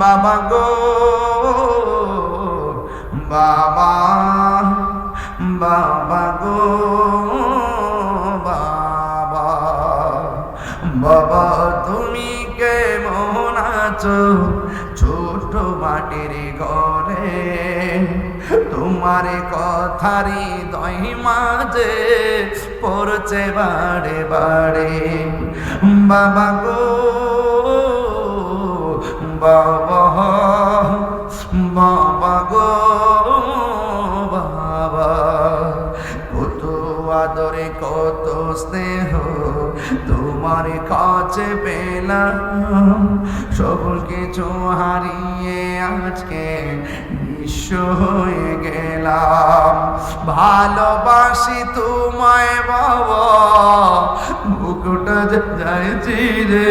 বাবা গো, বাবা বাবা গো, বাবা বাবা, তুমি কে কেমন আছো? ছোট মাটির ঘরে তোমার কথারি দই মাঝে পড়ছে বাড়ে বাড়ে বাবা গো বাবা বাবা গো, বাবা, কত আদরে, কত স্নেহ তোমার কাছে পেলাম। সকল কিছু হারিয়ে আজকে নিঃস্ব হয়ে গেলাম। ভালোবাসি তোমায় বাবা বুকুটা যাইছি রে।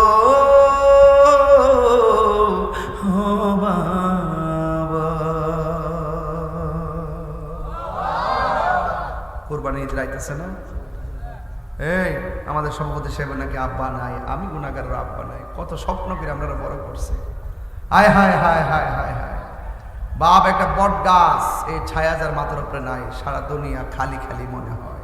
কোরবানি ঈদ রাইতেছে না? এই, আমাদের সম্পদে সেবে নাকি আব্বা নাই, আমি গুণাগারের আব্বা নাই, কত স্বপ্ন করে আমরা বড় করছে। হায় হায় হায় হায় হায় হায়। বাপ, একটা বট গাছ, এই ছায়া যার মাথার উপরে নাই, সারা দুনিয়া খালি খালি মনে হয়।